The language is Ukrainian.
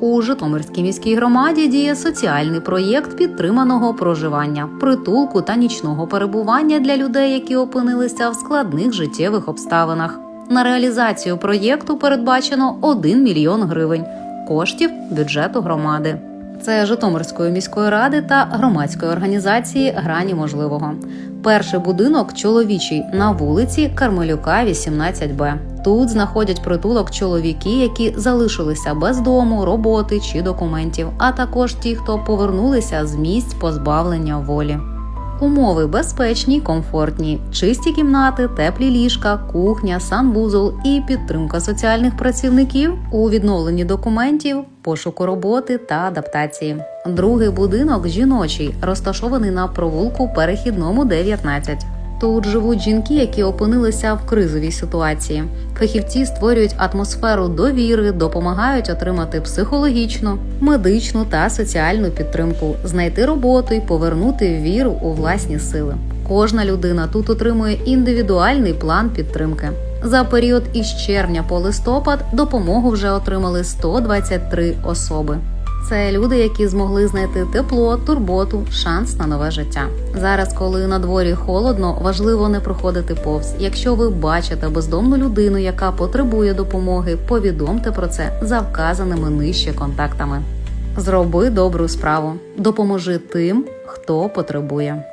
У Житомирській міській громаді діє соціальний проєкт підтриманого проживання, притулку та нічного перебування для людей, які опинилися в складних життєвих обставинах. На реалізацію проєкту передбачено 1 мільйон гривень коштів бюджету громади. Це Житомирської міської ради та громадської організації Грані можливого. Перший будинок чоловічий на вулиці Кармелюка, 18Б. Тут знаходять притулок чоловіки, які залишилися без дому, роботи чи документів, а також ті, хто повернулися з місць позбавлення волі. Умови безпечні, комфортні, чисті кімнати, теплі ліжка, кухня, санвузол і підтримка соціальних працівників у відновленні документів, пошуку роботи та адаптації. Другий будинок жіночий, розташований на провулку перехідному 19. Тут живуть жінки, які опинилися в кризовій ситуації. Фахівці створюють атмосферу довіри, допомагають отримати психологічну, медичну та соціальну підтримку, знайти роботу і повернути віру у власні сили. Кожна людина тут отримує індивідуальний план підтримки. За період із червня по листопад допомогу вже отримали 123 особи. Це люди, які змогли знайти тепло, турботу, шанс на нове життя. Зараз, коли на дворі холодно, важливо не проходити повз. Якщо ви бачите бездомну людину, яка потребує допомоги, повідомте про це за вказаними нижче контактами. Зроби добру справу, допоможи тим, хто потребує.